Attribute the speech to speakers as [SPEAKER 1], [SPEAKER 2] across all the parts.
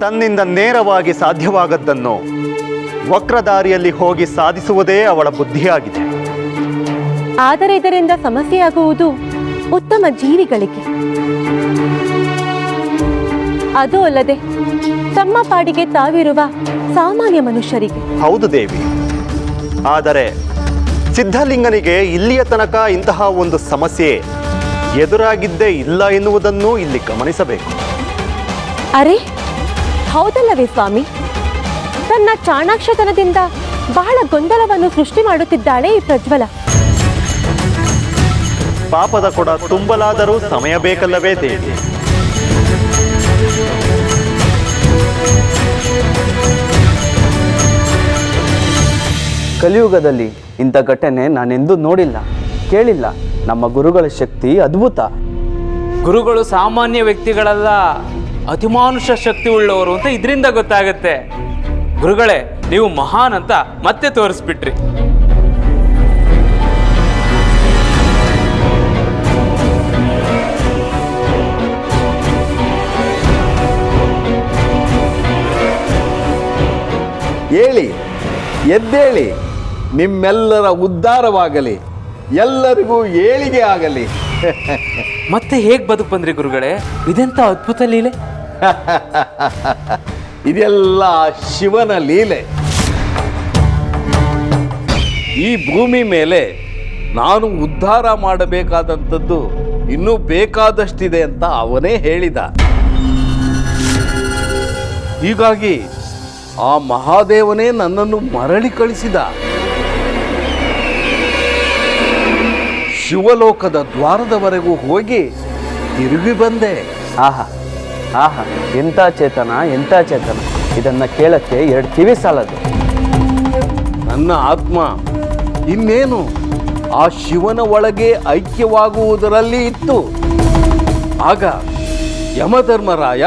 [SPEAKER 1] ತನ್ನಿಂದ ನೇರವಾಗಿ ಸಾಧ್ಯವಾಗದ್ದನ್ನು ವಕ್ರದಾರಿಯಲ್ಲಿ ಹೋಗಿ ಸಾಧಿಸುವುದೇ ಅವಳ ಬುದ್ಧಿಯಾಗಿದೆ.
[SPEAKER 2] ಆದರೆ ಇದರಿಂದ ಸಮಸ್ಯೆಯಾಗುವುದು ಉತ್ತಮ ಜೀವಿಗಳಿಗೆ. ಅದು ಅಲ್ಲದೆ ತಮ್ಮ ಪಾಡಿಗೆ ತಾವಿರುವ ಸಾಮಾನ್ಯ ಮನುಷ್ಯರಿಗೆ.
[SPEAKER 1] ಹೌದು ದೇವಿ. ಆದರೆ ಸಿದ್ಧಲಿಂಗನಿಗೆ ಇಲ್ಲಿಯ ತನಕ ಇಂತಹ ಒಂದು ಸಮಸ್ಯೆ ಎದುರಾಗಿದ್ದೇ ಇಲ್ಲ ಎನ್ನುವುದನ್ನು ಇಲ್ಲಿ ಗಮನಿಸಬೇಕು.
[SPEAKER 2] ಅರೆ ಹೌದಲ್ಲವೇ ಸ್ವಾಮಿ? ತನ್ನ ಚಾಣಾಕ್ಷತನದಿಂದ ಬಹಳ ಗೊಂದಲವನ್ನು ಸೃಷ್ಟಿ ಮಾಡುತ್ತಿದ್ದಾಳೆ ಈ ಪ್ರಜ್ವಲ.
[SPEAKER 1] ಪಾಪದ ಕೊಡ ತುಂಬಲಾದರೂ ಸಮಯ ಬೇಕಲ್ಲವೇ ದೇವಿ?
[SPEAKER 3] ಕಲಿಯುಗದಲ್ಲಿ ಇಂಥ ಘಟನೆ ನಾನೆಂದೂ ನೋಡಿಲ್ಲ ಕೇಳಿಲ್ಲ. ನಮ್ಮ ಗುರುಗಳ ಶಕ್ತಿ ಅದ್ಭುತ.
[SPEAKER 4] ಗುರುಗಳು ಸಾಮಾನ್ಯ ವ್ಯಕ್ತಿಗಳಲ್ಲ. ಅತಿಮಾನುಷ ಶಕ್ತಿ ಉಳ್ಳವರು ಅಂತ ಇದರಿಂದ ಗೊತ್ತಾಗುತ್ತೆ. ಗುರುಗಳೇ ನೀವು ಮಹಾನ್ ಅಂತ ಮತ್ತೆ ತೋರಿಸ್ಬಿಟ್ರಿ.
[SPEAKER 5] ಹೇಳಿ ಎದ್ದೇಳಿ ನಿಮ್ಮೆಲ್ಲರ ಉದ್ಧಾರವಾಗಲಿ ಎಲ್ಲರಿಗೂ ಏಳಿಗೆ ಆಗಲಿ.
[SPEAKER 4] ಮತ್ತೆ ಹೇಗೆ ಬದುಕು ಬಂದ್ರಿ ಗುರುಗಳೇ? ಇದೆಂತ ಅದ್ಭುತ ಲೀಲೆ?
[SPEAKER 5] ಇದೆಲ್ಲ ಶಿವನ ಲೀಲೆ. ಈ ಭೂಮಿ ಮೇಲೆ ನಾನು ಉದ್ಧಾರ ಮಾಡಬೇಕಾದಂಥದ್ದು ಇನ್ನೂ ಬೇಕಾದಷ್ಟಿದೆ ಅಂತ ಅವನೇ ಹೇಳಿದ. ಹೀಗಾಗಿ ಆ ಮಹಾದೇವನೇ ನನ್ನನ್ನು ಮರಳಿ ಕಳಿಸಿದ. ಶಿವಲೋಕದ ದ್ವಾರದವರೆಗೂ ಹೋಗಿ ತಿರುಗಿ ಬಂದೆ.
[SPEAKER 3] ಆಹಾ. ಆಹಾ ಎಂಥ ಚೇತನ ಎಂಥ ಚೇತನ. ಇದನ್ನ ಕೇಳಕ್ಕೆ ಎರಡು ಕಿವಿ ಸಾಲದು.
[SPEAKER 5] ನನ್ನ ಆತ್ಮ ಇನ್ನೇನು? ಆ ಶಿವನ ಒಳಗೆ ಐಕ್ಯವಾಗುವುದರಲ್ಲಿ ಇತ್ತು. ಆಗ ಯಮಧರ್ಮರಾಯ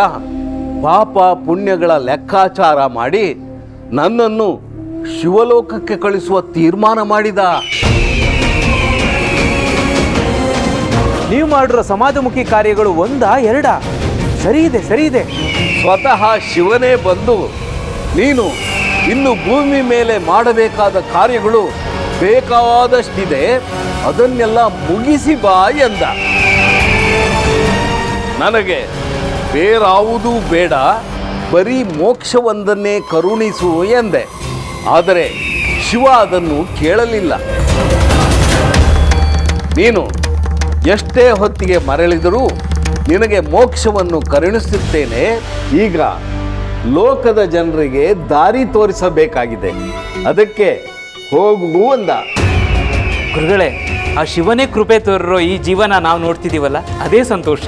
[SPEAKER 5] ಪಾಪ ಪುಣ್ಯಗಳ ಲೆಕ್ಕಾಚಾರ ಮಾಡಿ ನನ್ನನ್ನು ಶಿವಲೋಕಕ್ಕೆ ಕಳಿಸುವ ತೀರ್ಮಾನ ಮಾಡಿದ.
[SPEAKER 4] ನೀವು ಮಾಡಿರೋ ಸಮಾಜಮುಖಿ ಕಾರ್ಯಗಳು ಒಂದಾ ಎರಡಾ? ಸರಿ ಇದೆ ಸರಿ ಇದೆ.
[SPEAKER 5] ಸ್ವತಃ ಶಿವನೇ ಬಂದು ನೀನು ಇನ್ನು ಭೂಮಿ ಮೇಲೆ ಮಾಡಬೇಕಾದ ಕಾರ್ಯಗಳು ಬೇಕಾದಷ್ಟಿದೆ, ಅದನ್ನೆಲ್ಲ ಮುಗಿಸಿ ಬಾ ಎಂದ. ನನಗೆ ಬೇರಾವುದೂ ಬೇಡ, ಬರೀ ಮೋಕ್ಷವೊಂದನ್ನೇ ಕರುಣಿಸು ಎಂದೆ. ಆದರೆ ಶಿವ ಅದನ್ನು ಕೇಳಲಿಲ್ಲ. ನೀನು ಎಷ್ಟೇ ಹೊತ್ತಿಗೆ ಮರಳಿದರೂ ನಿನಗೆ ಮೋಕ್ಷವನ್ನು ಕರುಣಿಸುತ್ತೇನೆ. ಈಗ ಲೋಕದ ಜನರಿಗೆ ದಾರಿ ತೋರಿಸಬೇಕಾಗಿದೆ. ಅದಕ್ಕೆ ಹೋಗು ಅಂದ.
[SPEAKER 4] ಗುರುಗಳೇ, ಆ ಶಿವನೇ ಕೃಪೆ ತೋರಿರೋ ಈ ಜೀವನ ನಾವು ನೋಡ್ತಿದ್ದೀವಲ್ಲ, ಅದೇ ಸಂತೋಷ.